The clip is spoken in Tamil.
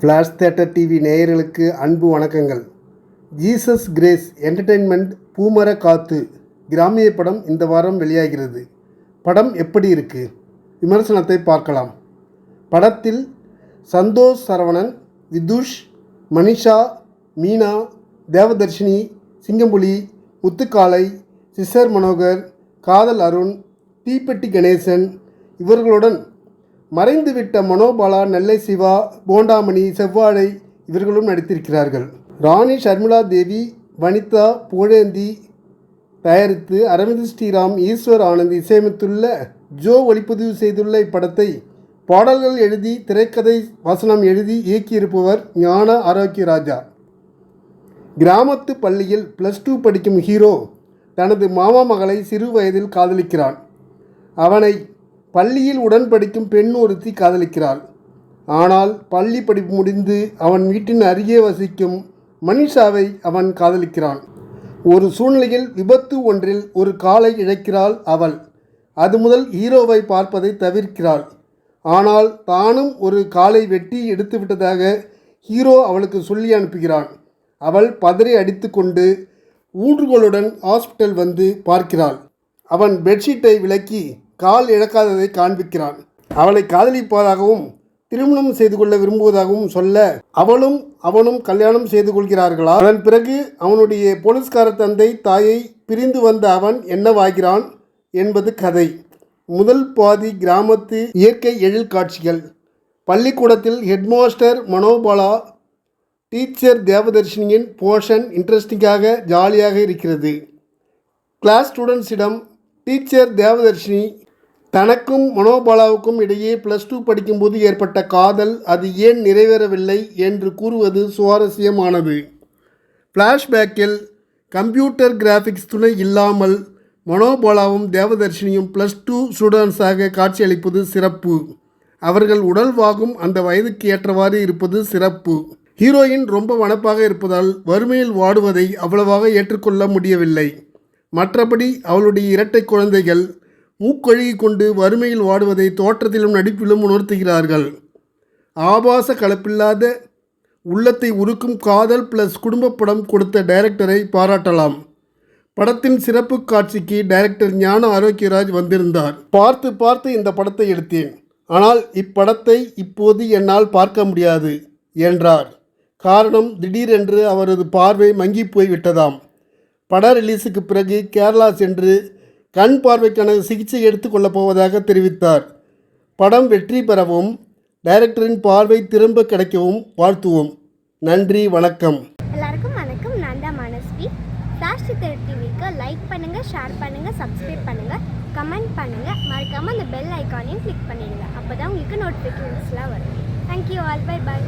ஃப்ளாஷ் தேட்டர் டிவி நேயர்களுக்கு அன்பு வணக்கங்கள். ஜீசஸ் கிரேஸ் என்டர்டெயின்மெண்ட் பூமர காத்து கிராமிய படம் இந்த வாரம் வெளியாகிறது. படம் எப்படி இருக்குது விமர்சனத்தை பார்க்கலாம். படத்தில் சந்தோஷ் சரவணன் விதுஷ் மனிஷா மீனா தேவதர்ஷினி சிங்கம்புலி முத்துக்காளை சிசர் மனோகர் காதல் அருண் தீப்பெட்டி கணேசன் இவர்களுடன் மறைந்துவிட்ட மனோபாலா நெல்லை சிவா போண்டாமணி செவ்வாழை இவர்களும் நடித்திருக்கிறார்கள். ராணி ஷர்மிளா தேவி வனிதா புகழேந்தி தயாரித்து அரவிந்த் ஸ்ரீராம் ஈஸ்வர் ஆனந்த் இசையமைத்துள்ள ஜோ ஒளிப்பதிவு செய்துள்ள இப்படத்தை பாடல்கள் எழுதி திரைக்கதை வசனம் எழுதி இயக்கியிருப்பவர் ஞான ஆரோக்கிய ராஜா. கிராமத்து பள்ளியில் ப்ளஸ் டூ படிக்கும் ஹீரோ தனது மாமா மகளை சிறு வயதில் காதலிக்கிறான். அவனை பள்ளியில் உடன் படிக்கும் பெண் ஒருத்தி காதலிக்கிறாள். ஆனால் பள்ளி படிப்பு முடிந்து அவன் வீட்டின் அருகே வசிக்கும் மனிஷாவை அவன் காதலிக்கிறான். ஒரு சூழ்நிலையில் விபத்து ஒன்றில் ஒரு காலை இழக்கிறாள் அவள். அது முதல் ஹீரோவை பார்ப்பதை தவிர்க்கிறாள். ஆனால் தானும் ஒரு காலை வெட்டி எடுத்து விட்டதாக ஹீரோ அவளுக்கு சொல்லி அனுப்புகிறான். அவள் பதறி அடித்துக்கொண்டு ஊன்றுகோளுடன் ஹாஸ்பிட்டல் வந்து பார்க்கிறாள். அவன் பெட்ஷீட்டை விலக்கி கால் இழக்காததை காண்பிக்கிறான். அவளை காதலிப்பதாகவும் திருமணம் செய்து கொள்ள விரும்புவதாகவும் சொல்ல அவளும் அவனும் கல்யாணம் செய்து கொள்கிறார்களா? அதன் பிறகு அவனுடைய போலீஸ்கார தந்தை தாயை பிரிந்து வந்த அவன் என்னவாகிறான் என்பது கதை. முதல் பாதி கிராமத்து இயற்கை எழில் காட்சிகள் பள்ளிக்கூடத்தில் ஹெட்மாஸ்டர் மனோபாலா டீச்சர் தேவதர்ஷினியின் போர்ஷன் இன்ட்ரெஸ்டிங்காக ஜாலியாக இருக்கிறது. கிளாஸ் ஸ்டூடெண்ட்ஸிடம் டீச்சர் தேவதர்ஷினி தனக்கும் மனோபாலாவுக்கும் இடையே ப்ளஸ் டூ படிக்கும்போது ஏற்பட்ட காதல் அது ஏன் நிறைவேறவில்லை என்று கூறுவது சுவாரஸ்யமானது. ஃப்ளாஷ்பேக்கில் கம்ப்யூட்டர் கிராஃபிக்ஸ் துணை இல்லாமல் மனோபாலாவும் தேவதர்ஷினியும் ப்ளஸ் டூ ஸ்டூடெண்ட்ஸாக காட்சியளிப்பது சிறப்பு. அவர்கள் உடல்வாகும் அந்த வயதுக்கு ஏற்றவாறு இருப்பது சிறப்பு. ஹீரோயின் ரொம்ப வனப்பாக இருப்பதால் வறுமையில் வாடுவதை அவ்வளவாக ஏற்றுக்கொள்ள முடியவில்லை. மற்றபடி அவளுடைய இரட்டை குழந்தைகள் மூக்கொழுகி கொண்டு வறுமையில் வாடுவதை தோற்றத்திலும் நடிப்பிலும் உணர்த்துகிறார்கள். ஆபாச கலப்பில்லாத உள்ளத்தை உருக்கும் காதல் பிளஸ் குடும்ப படம் கொடுத்த டைரக்டரை பாராட்டலாம். படத்தின் சிறப்பு காட்சிக்கு டைரக்டர் ஞான ஆரோக்கியராஜ் வந்திருந்தார். பார்த்து பார்த்து இந்த படத்தை எடுத்தேன். ஆனால் இப்படத்தை இப்போது என்னால் பார்க்க முடியாது என்றார். காரணம் திடீரென்று அவரது பார்வை மங்கி போய்விட்டதாம். பட ரிலீஸுக்கு பிறகு கேரளா சென்று கண் பார்வைக்கான சிகிச்சை எடுத்துக்கொள்ளப் போவதாக தெரிவித்தார். படம் வெற்றி பெறவும் டைரக்டரின் பார்வை திரும்ப கிடைக்கவும் வாழ்த்துவோம். நன்றி வணக்கம். எல்லாருக்கும் வணக்கம். நான் தான் மனஸ்வி. ஃப்ளாஷ் டிவிக்கு லைக் பண்ணுங்கள் ஷேர் பண்ணுங்கள் சப்ஸ்கிரைப் பண்ணுங்கள் கமெண்ட் பண்ணுங்கள் மறக்காமல் அந்த பெல் ஐக்கானையும் கிளிக் பண்ணிடுங்க. அப்போ தான் உங்களுக்கு நோட்டிஃபிகேஷன்ஸ்லாம் வரும். Thank you all by by